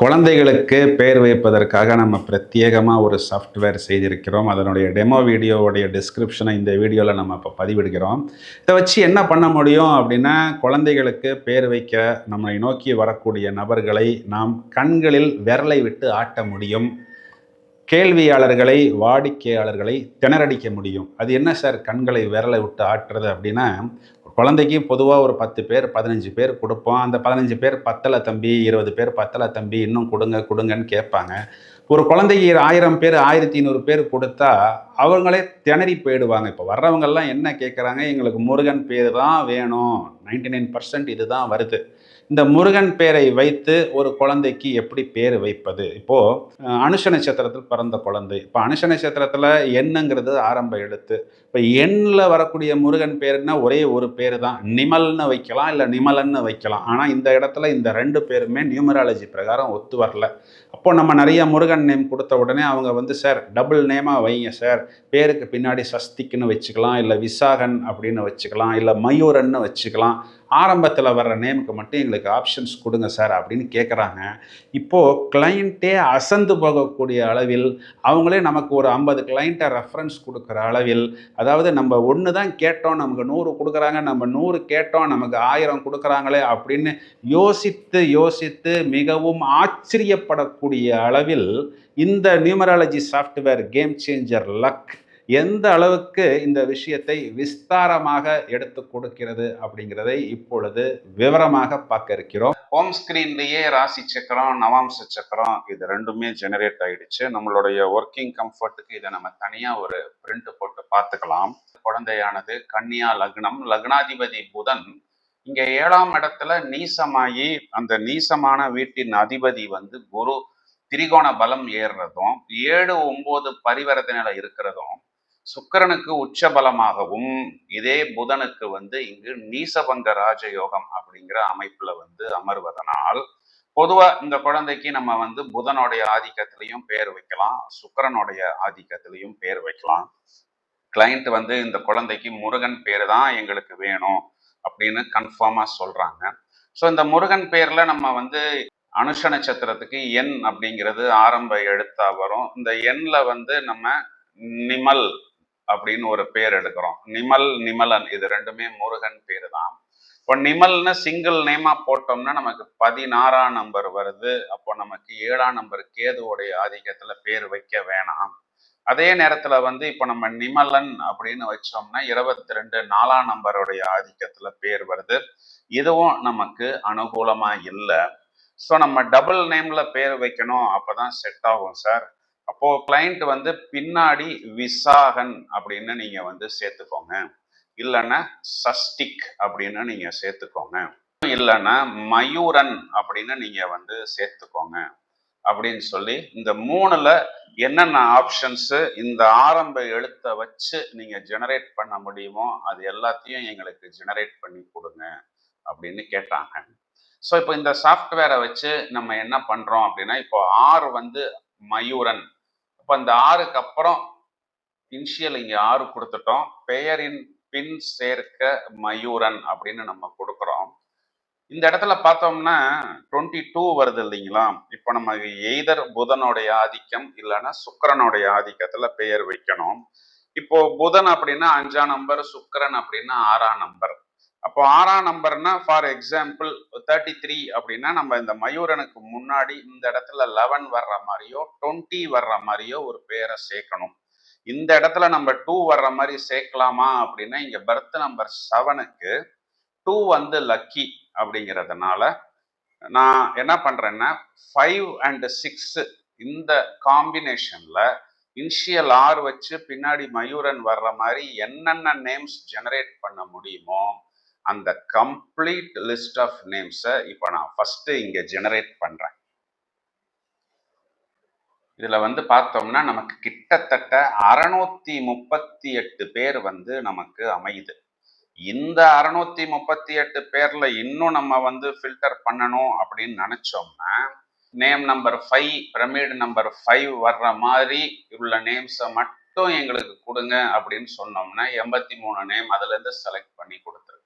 குழந்தைகளுக்கு பேர் வைப்பதற்காக நம்ம பிரத்யேகமாக ஒரு சாஃப்ட்வேர் செய்திருக்கிறோம். அதனுடைய டெமோ வீடியோவுடைய டிஸ்கிரிப்ஷனை இந்த வீடியோவில் நம்ம இப்போ பதிவிடுகிறோம். இதை வச்சு என்ன பண்ண முடியும் அப்படின்னா குழந்தைகளுக்கு பேர் வைக்க நம்மை நோக்கி வரக்கூடிய நபர்களை நாம் கண்களில் விரலை விட்டு ஆட்ட முடியும். கேள்வியாளர்களை வாடிக்கையாளர்களை திணறடிக்க முடியும். அது என்ன சார்? கண்களை விரலை விட்டு ஆட்டுறது அப்படின்னா குழந்தைக்கு பொதுவாக ஒரு பத்து பேர் பதினஞ்சு பேர் கொடுப்போம். அந்த பதினஞ்சு பேர் பத்தலை தம்பி இருபது பேர் பத்தலை தம்பி இன்னும் கொடுங்க கொடுங்கன்னு கேட்பாங்க. ஒரு குழந்தைக்கு ஆயிரம் பேர் ஆயிரத்தி ஐநூறு பேர் கொடுத்தா அவங்களே திணறி போயிடுவாங்க. இப்போ வர்றவங்கெல்லாம் என்ன கேட்குறாங்க எங்களுக்கு முருகன் பேர் தான் வேணும். நைன்டி நைன் பர்சன்ட் இதுதான் வருது. இந்த முருகன் பேரை வைத்து ஒரு குழந்தைக்கு எப்படி பேர் வைப்பது? இப்போது அனுஷ நட்சத்திரத்தில் பிறந்த குழந்தை. இப்போ அனுஷ நட்சத்திரத்தில் எண்ணுங்கிறது ஆரம்ப எழுத்து. இப்போ எண்ணில் வரக்கூடிய முருகன் பேருன்னா ஒரே ஒரு பேர் தான் நிமல்னு வைக்கலாம் இல்லை நிமலன்னு வைக்கலாம். ஆனால் இந்த இடத்துல இந்த ரெண்டு பேருமே நியூமராலஜி பிரகாரம் ஒத்து வரல. அப்போ நம்ம நிறைய முருகன் நேம் கொடுத்த உடனே அவங்க வந்து சார் டபுள் நேமாக வைங்க சார். பேருக்கு பின்னாடி சஸ்திக்குன்னு வச்சுக்கலாம் இல்லை விசாகன் அப்படின்னு வச்சுக்கலாம் இல்லை மயூரன்னு வச்சுக்கலாம். ஆரம்பத்தில் வர்ற நேமுக்கு மட்டும் எங்களுக்கு ஆப்ஷன்ஸ் கொடுங்க சார் அப்படின்னு கேட்குறாங்க இப்போது கிளைண்ட்டே அசந்து போகக்கூடிய அளவில் அவங்களே நமக்கு ஒரு ஐம்பது கிளைண்ட்டை ரெஃபரன்ஸ் கொடுக்குற அளவில் அதாவது நம்ம ஒன்று தான் கேட்டோம் நமக்கு நூறு கொடுக்குறாங்க நம்ம நூறு கேட்டோம் நமக்கு ஆயிரம் கொடுக்குறாங்களே அப்படின்னு யோசித்து யோசித்து மிகவும் ஆச்சரியப்படக்கூடிய அளவில் இந்த numerology software game changer luck எந்த அளவுக்கு இந்த விஷயத்தை விஸ்தாரமாக எடுத்து கொடுக்கிறது அப்படிங்கிறதை இப்பொழுது விவரமாக பார்க்க இருக்கிறோம். ஹோம் ஸ்கிரீன்லேயே ராசி சக்கரம் நவாம்ச சக்கரம் இது ரெண்டுமே ஜெனரேட் ஆயிடுச்சு. நம்மளுடைய ஒர்க்கிங் கம்ஃபர்ட்டுக்கு இதை நம்ம தனியாக ஒரு பிரிண்ட் போட்டு பார்த்துக்கலாம். குழந்தையானது கன்னியா லக்னம். லக்னாதிபதி புதன் இங்கே ஏழாம் இடத்துல நீசமாகி அந்த நீசமான வீட்டின் அதிபதி வந்து குரு திரிகோண பலம் ஏறுறதும் ஏழு ஒன்பது பரிவர்த்தனையில இருக்கிறதும் சுக்கரனுக்கு உச்ச பலமாகவும் இதே புதனுக்கு வந்து இங்கு நீசபங்க ராஜயோகம் அப்படிங்கிற அமைப்புல வந்து அமர்வதனால் பொதுவா இந்த குழந்தைக்கு நம்ம வந்து புதனுடைய ஆதிக்கத்திலையும் பேர் வைக்கலாம் சுக்கரனுடைய ஆதிக்கத்திலையும் பேர் வைக்கலாம். கிளைண்ட் வந்து இந்த குழந்தைக்கு முருகன் பேர் தான் எங்களுக்கு வேணும் அப்படின்னு கன்ஃபார்மா சொல்றாங்க. ஸோ இந்த முருகன் பேர்ல நம்ம வந்து அனுஷ நட்சத்திரத்துக்கு எண் அப்படிங்கிறது ஆரம்ப எழுத்தா வரும். இந்த எண்ல வந்து நம்ம நிமல் அப்படின்னு ஒரு பேர் எடுக்கிறோம். நிமல் நிமலன் இது ரெண்டுமே முருகன் பேர் தான் இப்போ நிமல்னு சிங்கிள் நேமா போட்டோம்னா நமக்கு பதினாறாம் நம்பர் வருது. அப்போ நமக்கு ஏழாம் நம்பர் கேதுவோடைய ஆதிக்கத்துல பேர் வைக்க வேணாம். அதே நேரத்துல வந்து இப்போ நம்ம நிமலன் அப்படின்னு வச்சோம்னா இருபத்தி ரெண்டு நாலாம் நம்பருடைய ஆதிக்கத்துல பேர் வருது. இதுவும் நமக்கு அனுகூலமா இல்லை. ஸோ நம்ம டபுள் நேம்ல பேர் வைக்கணும். அப்பதான் செட் ஆகும் சார். அப்போ கிளைண்ட் வந்து பின்னாடி விசாகன் அப்படின்னு நீங்க வந்து சேர்த்துக்கோங்க. இல்லைன்னா சஸ்டிக் அப்படின்னு நீங்க சேர்த்துக்கோங்க. இல்லைன்னா மயூரன் அப்படின்னு நீங்க வந்து சேர்த்துக்கோங்க. அப்படின்னு சொல்லி இந்த மூணுல என்னென்ன ஆப்ஷன்ஸ் இந்த ஆரம்ப எழுத்தை வச்சு நீங்க ஜெனரேட் பண்ண முடியுமோ அது எல்லாத்தையும் எங்களுக்கு ஜெனரேட் பண்ணி கொடுங்க அப்படின்னு கேட்டாங்க. ஸோ இப்போ இந்த சாஃப்ட்வேரை வச்சு நம்ம என்ன பண்றோம் அப்படின்னா இப்போ ஆறு வந்து மயூரன். இப்போ இந்த ஆறுக்கு அப்புறம் இன்ஷியல் இங்க ஆறு கொடுத்துட்டோம். பெயரின் பின் சேர்க்க மயூரன் அப்படின்னு நம்ம கொடுக்குறோம். இந்த இடத்துல பார்த்தோம்னா டுவெண்ட்டி டூ வருது இல்லைங்களா? இப்போ நம்ம எய்தர் புதனுடைய ஆதிக்கம் இல்லைன்னா சுக்கரனுடைய ஆதிக்கத்துல பெயர் வைக்கணும். இப்போ புதன் அப்படின்னா அஞ்சாம் நம்பர் சுக்கரன் அப்படின்னா ஆறாம் நம்பர் அப்போ ஆறாம் நம்பர்னா ஃபார் எக்ஸாம்பிள் தேர்ட்டி த்ரீ அப்படின்னா நம்ம இந்த மயூரனுக்கு முன்னாடி இந்த இடத்துல லெவன் வர்ற மாதிரியோ டுவெண்ட்டி வர்ற மாதிரியோ ஒரு பேரை சேர்க்கணும். இந்த இடத்துல நம்ம டூ வர்ற மாதிரி சேர்க்கலாமா அப்படின்னா இங்க பர்த் நம்பர் செவனுக்கு டூ வந்து லக்கி அப்படிங்கிறதுனால நான் என்ன பண்றேன்னா ஃபைவ் அண்ட் சிக்ஸ் இந்த காம்பினேஷன்ல இனிஷியல் ஆர் வச்சு பின்னாடி மயூரன் வர்ற மாதிரி என்னென்ன நேம்ஸ் ஜெனரேட் பண்ண முடியுமோ அந்த கம்ப்ளீட் லிஸ்ட் ஆஃப் நேம்ஸை இப்போ நான் ஃபர்ஸ்ட் இங்க ஜெனரேட் பண்றேன். இதுல வந்து பார்த்தோம்னா நமக்கு கிட்டத்தட்ட அறநூற்றி முப்பத்தி எட்டு பேர் வந்து நமக்கு அமையுது. இந்த அறநூற்றி முப்பத்தி எட்டு பேர்ல இன்னும் நம்ம வந்து ஃபில்டர் பண்ணணும் அப்படின்னு நினச்சோம்னா name number five pyramid number five வர்ற மாதிரி உள்ள நேம்ஸை மட்டும் எங்களுக்கு கொடுங்க அப்படின்னு சொன்னோம்னா எண்பத்தி மூணு நேம் அதுல இருந்து செலக்ட் பண்ணி கொடுத்துருக்கு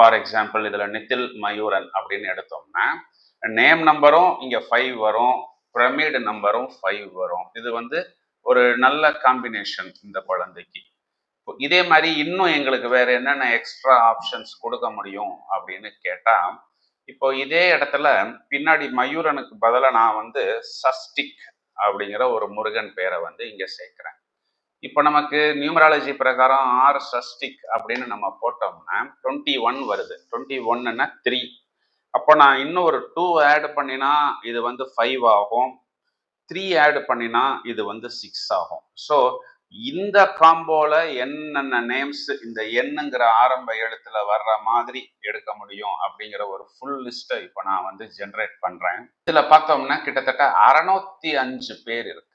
ஃபார் எக்ஸாம்பிள் இதில் நித்தில் மயூரன் அப்படின்னு எடுத்தோம்னா நேம் நம்பரும் இங்கே ஃபைவ் வரும் பிரமிடு நம்பரும் ஃபைவ் வரும். இது வந்து ஒரு நல்ல காம்பினேஷன் இந்த குழந்தைக்கு. இப்போ இதே மாதிரி இன்னும் எங்களுக்கு வேற என்னென்ன எக்ஸ்ட்ரா ஆப்ஷன்ஸ் கொடுக்க முடியும் அப்படின்னு கேட்டா இப்போ இதே இடத்துல பின்னாடி மயூரனுக்கு பதிலாக நான் வந்து சஸ்டிக் அப்படிங்கிற ஒரு முருகன் பேரை வந்து இங்க சேர்க்கிறேன். இப்போ நமக்கு நியூமராலஜி பிரகாரம் ஆர் சஸ்டிக் அப்படின்னு நம்ம போட்டோம்னா டுவெண்ட்டி ஒன் வருது. டுவெண்ட்டி ஒன்னுன்னா த்ரீ அப்போ நான் இன்னும் ஒரு டூ ஆட் பண்ணினா இது வந்து ஃபைவ் ஆகும். த்ரீ ஆட் பண்ணினா இது வந்து சிக்ஸ் ஆகும். ஸோ இந்த காம்போல என்னென்ன நேம்ஸ் இந்த எண்ணுங்கிற ஆரம்ப எழுத்துல வர்ற மாதிரி எடுக்க முடியும் அப்படிங்கிற ஒரு ஃபுல் லிஸ்ட்டை இப்போ நான் வந்து ஜென்ரேட் பண்றேன். இதுல பார்த்தோம்னா கிட்டத்தட்ட அறநூத்தி அஞ்சு பேர் இருக்கு.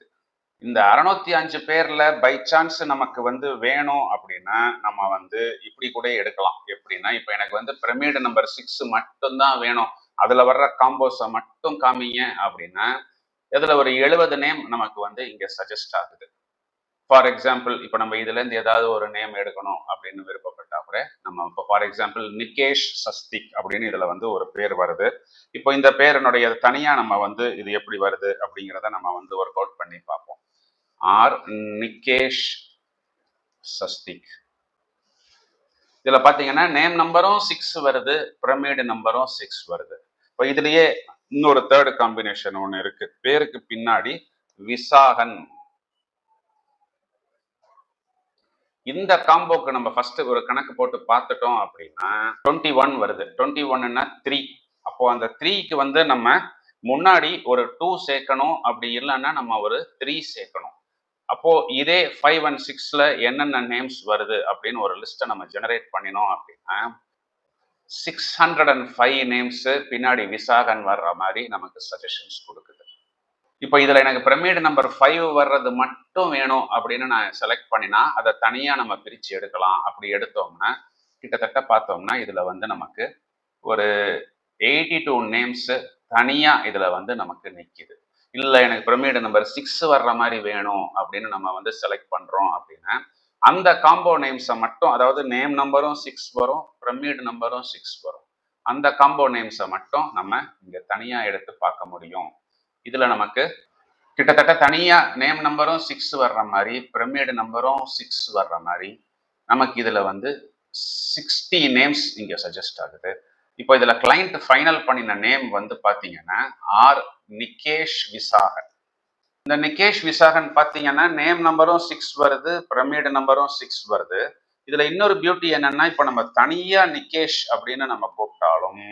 இந்த அறுநூத்தி அஞ்சு பேர்ல பை சான்ஸ் நமக்கு வந்து வேணும் அப்படின்னா நம்ம வந்து இப்படி கூட எடுக்கலாம். எப்படின்னா இப்போ எனக்கு வந்து பிரமிடு நம்பர் சிக்ஸ் மட்டும்தான் வேணும். அதுல வர்ற காம்போஸை மட்டும் காமிங்க அப்படின்னா இதுல ஒரு எழுபது நேம் நமக்கு வந்து இங்க சஜஸ்ட் ஆகுது. ஃபார் எக்ஸாம்பிள் இப்போ நம்ம இதுல இருந்து ஏதாவது ஒரு நேம் எடுக்கணும் அப்படின்னு விருப்பப்பட்டா கூட நம்ம இப்போ ஃபார் எக்ஸாம்பிள் நிகேஷ் சஸ்திக் அப்படின்னு இதுல வந்து ஒரு பேர் வருது. இப்போ இந்த பேரினுடைய தனியா நம்ம வந்து இது எப்படி வருது அப்படிங்கிறத நம்ம வந்து ஒர்க் அவுட் பண்ணி பார்ப்போம். ஆர். நிகேஷ் சஸ்திக். இதுல பாத்தீங்கன்னா நேம் நம்பரும் சிக்ஸ் வருது பிரமிடு நம்பரும் சிக்ஸ் வருது. இப்போ இதுலயே இன்னொரு தேர்டு காம்பினேஷன் ஒன்று இருக்கு. பேருக்கு பின்னாடி விசாகன். இந்த காம்போக்கு நம்ம ஃபர்ஸ்ட் ஒரு கணக்கு போட்டு பார்த்துட்டோம் அப்படின்னா டுவெண்ட்டி ஒன் வருது. டுவெண்ட்டி ஒன்னுன்னா த்ரீ அப்போ அந்த த்ரீக்கு வந்து நம்ம முன்னாடி ஒரு டூ சேர்க்கணும். அப்படி இல்லைன்னா நம்ம ஒரு த்ரீ சேர்க்கணும். அப்போ இதே ஃபைவ் அண்ட் சிக்ஸ்ல என்னென்ன நேம்ஸ் வருது அப்படின்னு ஒரு லிஸ்ட்டை நம்ம ஜெனரேட் பண்ணினோம் அப்படின்னா six hundred and five names பின்னாடி விசாகன் வர்ற மாதிரி நமக்கு சஜஷன்ஸ் கொடுக்குது. இப்போ இதில் எனக்கு பிரமிடு நம்பர் ஃபைவ் வர்றது மட்டும் வேணும் அப்படின்னு நான் செலக்ட் பண்ணினா அதை தனியாக நம்ம பிரித்து எடுக்கலாம். அப்படி எடுத்தோம்னா கிட்டத்தட்ட பார்த்தோம்னா இதில் வந்து நமக்கு ஒரு எயிட்டி டூ நேம்ஸு தனியாக இதில் வந்து நமக்கு நிற்கிது இல்லை எனக்கு பிரமிடு நம்பர் சிக்ஸ் வர்ற மாதிரி வேணும் அப்படின்னு நம்ம வந்து செலக்ட் பண்ணுறோம் அப்படின்னா அந்த காம்போ நேம்ஸை மட்டும் அதாவது நேம் நம்பரும் சிக்ஸ் வரும் பிரமிடு நம்பரும் சிக்ஸ் வரும். அந்த காம்போ நேம்ஸை மட்டும் நம்ம இங்கே தனியாக எடுத்து பார்க்க முடியும். இதில் நமக்கு கிட்டத்தட்ட தனியாக நேம் நம்பரும் சிக்ஸ் வர்ற மாதிரி பிரமிடு நம்பரும் சிக்ஸ் வர்ற மாதிரி நமக்கு இதில் வந்து சிக்ஸ்டி நேம்ஸ் இங்கே சஜஸ்ட் ஆகுது. இப்போ இதுல கிளைண்ட் ஃபைனல் பண்ணின நேம் வந்து பாத்தீங்கன்னா ஆர் நிகேஷ் விசாகன். இந்த நிகேஷ் விசாகன் பாத்தீங்கன்னா நேம் நம்பரும் சிக்ஸ் வருது பிரமிடு நம்பரும் சிக்ஸ் வருது. இதுல இன்னொரு பியூட்டி என்னன்னா இப்போ நம்ம தனியா நிகேஷ் அப்படின்னு நம்ம கூப்பிட்டாலும்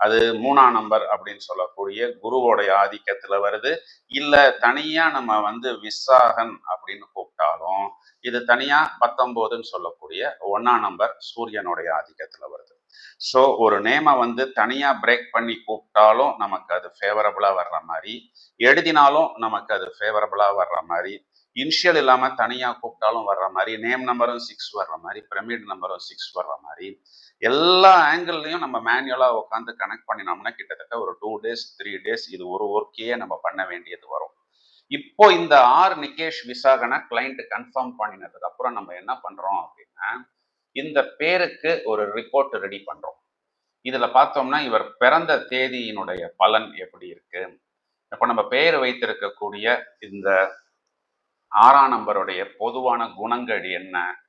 அது மூணாம் நம்பர் அப்படின்னு சொல்லக்கூடிய குருவோடைய ஆதிக்கத்துல வருது. இல்ல தனியா நம்ம வந்து விசாகன் அப்படின்னு கூப்பிட்டாலும் இது தனியா பத்தொன்பதுன்னு சொல்லக்கூடிய ஒன்னாம் நம்பர் சூரியனுடைய ஆதிக்கத்துல ஸோ ஒரு நேமை வந்து தனியா பிரேக் பண்ணி கூப்பிட்டாலும் நமக்கு அது ஃபேவரபுளாக வர்ற மாதிரி எழுதினாலும் நமக்கு அது ஃபேவரபுளாக வர்ற மாதிரி இனிஷியல் இல்லாம தனியா கூப்பிட்டாலும் வர்ற மாதிரி நேம் நம்பரும் சிக்ஸ் வர்ற மாதிரி பிரமிட் நம்பரும் சிக்ஸ் வர்ற மாதிரி எல்லா ஆங்கிள்லையும் நம்ம மேனுவலாக உட்காந்து கனெக்ட் பண்ணினோம்னா கிட்டத்தட்ட ஒரு டூ டேஸ் த்ரீ டேஸ் இது ஒரு ஒர்க்கையே நம்ம பண்ண வேண்டியது வரும். இப்போ இந்த ஆர் நிகேஷ் விசாகனை கிளைண்ட் கன்ஃபார்ம் பண்ணினதுக்கு அப்புறம் நம்ம என்ன பண்றோம் அப்படின்னா இந்த பேருக்கு ஒரு ரிப்போர்ட் ரெடி பண்றோம். இதுல பார்த்தோம்னா இவர் பிறந்த தேதியினுடைய பலன் எப்படி இருக்கு? இப்போ நம்ம பெயர் வைத்திருக்கக்கூடிய இந்த ஆறாம் நம்பருடைய பொதுவான குணங்கள் என்ன?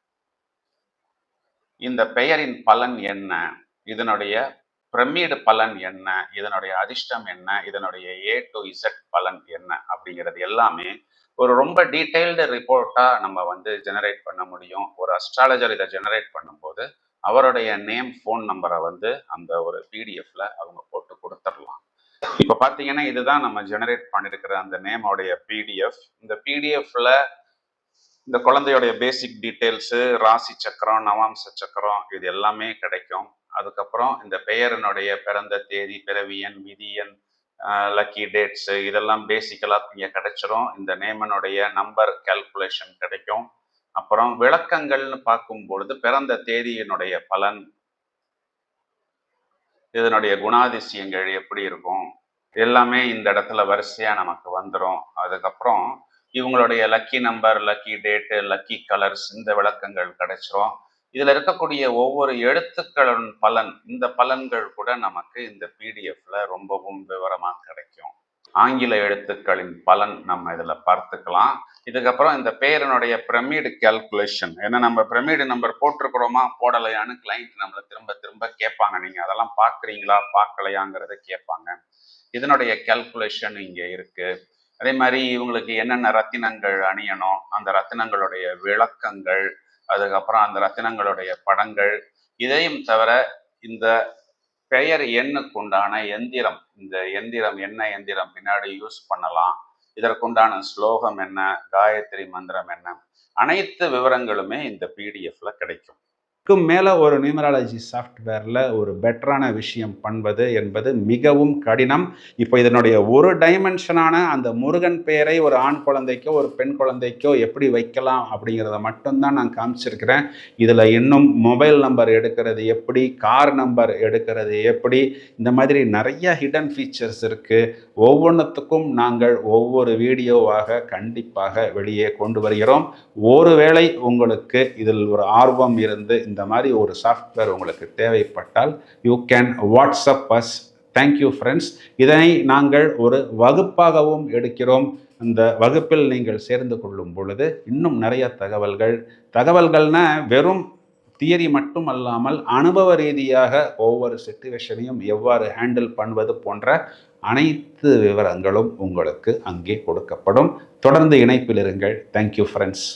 இந்த பெயரின் பலன் என்ன? இதனுடைய பிரமிடு பலன் என்ன? இதனுடைய அதிர்ஷ்டம் என்ன? இதனுடைய ஏ டு இசட் பலன் என்ன? அப்படிங்கிறது எல்லாமே ஒரு ரொம்ப டீட்டெயில்டு ரிப்போர்ட்டாக நம்ம வந்து ஜெனரேட் பண்ண முடியும். ஒரு அஸ்ட்ராலஜர் இதை ஜெனரேட் பண்ணும்போது அவருடைய நேம் ஃபோன் நம்பரை வந்து அந்த ஒரு பிடிஎஃப்ல அவங்க போட்டு கொடுத்துடலாம். இப்போ பார்த்தீங்கன்னா இதுதான் நம்ம ஜெனரேட் பண்ணியிருக்கிற அந்த நேமோடைய பிடிஎஃப் இந்த பிடிஎஃப்ல இந்த குழந்தையோடைய பேசிக் டீட்டெயில்ஸு ராசி சக்கரம் நவாம்ச சக்கரம் இது எல்லாமே கிடைக்கும். அதுக்கப்புறம் இந்த பெயரினுடைய பிறந்த தேதி பிறவியன் விதியன் லக்கி டேட்ஸு இதெல்லாம் பேசிக்கலாக இங்கே கிடைச்சிரும். இந்த நேமனுடைய நம்பர் கால்குலேஷன் கிடைக்கும். அப்புறம் விளக்கங்கள்னு பார்க்கும் பொழுது பிறந்த தேதியினுடைய பலன் இதனுடைய குணாதிசயங்கள் எப்படி இருக்கும் எல்லாமே இந்த இடத்துல வரிசையா நமக்கு வந்துடும் அதுக்கப்புறம் இவங்களுடைய lucky number lucky date lucky colours இந்த விளக்கங்கள் கிடைச்சிரும். இதுல இருக்கக்கூடிய ஒவ்வொரு எழுத்துக்களின் பலன் இந்த பலன்கள் கூட நமக்கு இந்த பிடிஎஃப்ல ரொம்பவும் விவரமா கிடைக்கும். ஆங்கில எழுத்துக்களின் பலன் நம்ம இதுல பார்த்துக்கலாம். இதுக்கப்புறம் இந்த பேரனுடைய பிரமிடு கேல்குலேஷன் ஏன்னா நம்ம பிரமிடு நம்பர் போட்டிருக்கிறோமா போடலையான்னு கிளைண்ட் நம்மளை திரும்ப திரும்ப கேட்பாங்க. நீங்க அதெல்லாம் பார்க்குறீங்களா பார்க்கலையாங்கிறத கேட்பாங்க. இதனுடைய கேல்குலேஷன் இங்க இருக்கு. அதே மாதிரி இவங்களுக்கு என்னென்ன ரத்தினங்கள் அணியணும் அந்த ரத்தினங்களுடைய விளக்கங்கள் அதுக்கப்புறம் அந்த ரத்தினங்களுடைய படங்கள் இதையும் தவிர இந்த பெயர் எண்ணுக்கு உண்டான எந்திரம் இந்த எந்திரம் என்ன எந்திரம் பின்னாடி யூஸ் பண்ணலாம் இதற்குண்டான ஸ்லோகம் என்ன காயத்ரி மந்திரம் என்ன அனைத்து விவரங்களுமே இந்த பிடிஎஃப்ல கிடைக்கும். இதுக்கும் மேலே ஒரு நியூமராலஜி சாஃப்ட்வேரில் ஒரு பெட்டரான விஷயம் பண்ணுவது என்பது மிகவும் கடினம். இப்போ இதனுடைய ஒரு டைமென்ஷனான அந்த முருகன் பெயரை ஒரு ஆண் குழந்தைக்கோ ஒரு பெண் குழந்தைக்கோ எப்படி வைக்கலாம் அப்படிங்கிறத மட்டும்தான் நான் காமிச்சிருக்கிறேன். இதில் இன்னும் மொபைல் நம்பர் எடுக்கிறது எப்படி கார் நம்பர் எடுக்கிறது எப்படி இந்த மாதிரி நிறைய ஹிடன் ஃபீச்சர்ஸ் இருக்குது ஒவ்வொன்றுத்துக்கும் நாங்கள் ஒவ்வொரு வீடியோவாக கண்டிப்பாக வெளியே கொண்டு வருகிறோம். ஒருவேளை உங்களுக்கு இதில் ஒரு ஆர்வம் இருந்து இந்த மாதிரி ஒரு சாஃப்ட்வேர் உங்களுக்கு தேவைப்பட்டால் you can WhatsApp us thank you friends இதனை நாங்கள் ஒரு வகுப்பாகவும் எடுக்கிறோம். இந்த வகுப்பில் நீங்கள் சேர்ந்து கொள்ளும் பொழுது இன்னும் நிறைய தகவல்கள். தகவல்கள்னா வெறும் தியரி மட்டும் அல்லாமல் அனுபவ ரீதியாக ஒவ்வொரு சுச்சுவேஷனையும் எவ்வாறு ஹேண்டில் பண்ணுவது போன்ற அனைத்து விவரங்களும் உங்களுக்கு அங்கே கொடுக்கப்படும். தொடர்ந்து இணைப்பில் இருங்கள். Thank you friends